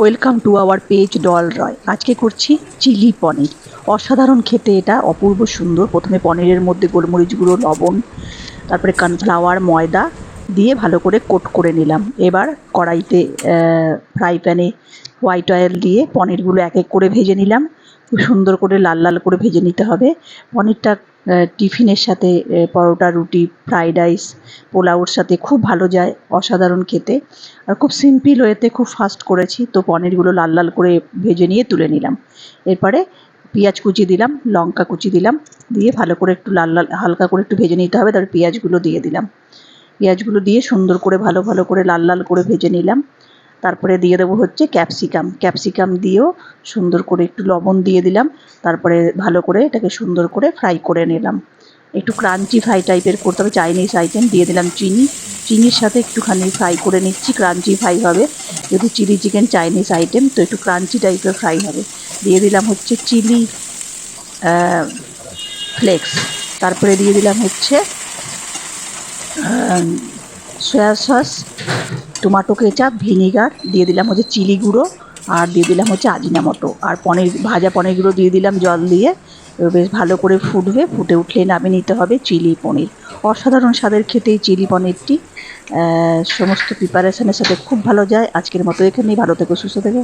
Welcome to our page Dol Roy. আজকে করছি chilli পনির। অসাধারণ খেতে এটা, অপূর্ব সুন্দর। প্রথমে পনিরের মধ্যে গোলমরিচ গুঁড়ো, লবণ, তারপরে কানফ্লাওয়ার, ময়দা দিয়ে ভালো করে কোট করে নিলাম। এবার কড়াইতে ফ্রাই প্যানে হোয়াইট অয়েল দিয়ে পনিরগুলো এক এক করে ভেজে নিলাম। খুব সুন্দর করে লাল লাল করে ভেজে নিতে হবে। পনিরটা টিফিনের সাথে পরোটা, রুটি, ফ্রাইড রাইস, পোলাওর সাথে খুব ভালো যায় অসাধারণ খেতে। আর খুব সিম্পল ওয়েতে খুব ফাস্ট করেছি, তো পনিরগুলো লাল লাল করে ভেজে নিয়ে তুলে নিলাম। এরপরে পেঁয়াজ কুচি দিলাম, লঙ্কা কুচি দিলাম, দিয়ে ভালো করে একটু লাল লাল, হালকা করে একটু ভেজে নিতে হবে, তারপর পেঁয়াজগুলো দিয়ে দিলাম। পেঁয়াজগুলো দিয়ে সুন্দর করে ভালো ভালো করে লাল লাল করে ভেজে নিলাম। তারপরে দিয়ে দেবো হচ্ছে ক্যাপসিকাম। ক্যাপসিকাম দিয়েও সুন্দর করে একটু লবণ দিয়ে দিলাম, তারপরে ভালো করে এটাকে সুন্দর করে ফ্রাই করে নিলাম। একটু ক্রাঞ্চি ফ্রাই টাইপের করতে হবে, চাইনিজ আইটেম দিয়ে দিলাম চিনি। চিনির সাথে একটুখানি ফ্রাই করে নিচ্ছি, ক্রাঞ্চি ফ্রাই হবে। যেহেতু চিলি চিকেন চাইনিজ আইটেম, তো একটু ক্রাঞ্চি টাইপের ফ্রাই হবে। দিয়ে দিলাম হচ্ছে চিলি ফ্লেক্স। তারপরে দিয়ে দিলাম হচ্ছে soya sauce tomato ketchup vinegar, দিয়ে দিলাম হচ্ছে চিলি গুঁড়ো আর দিয়ে দিলাম হচ্ছে আজিনা আজিনামটো আর পনির, ভাজা পনির গুঁড়ো দিয়ে দিলাম জল দিয়ে। বেশ ভালো করে ফুটবে, ফুটে উঠলে নামিয়ে নিতে হবে চিলি পনির। অসাধারণ স্বাদের খেতে এই চিলি পনিরটি। সমস্ত প্রিপারেশনের সাথে খুব ভালো যায়। আজকের মতো এখানেই, ভালো থেকো, সুস্থ থেকো।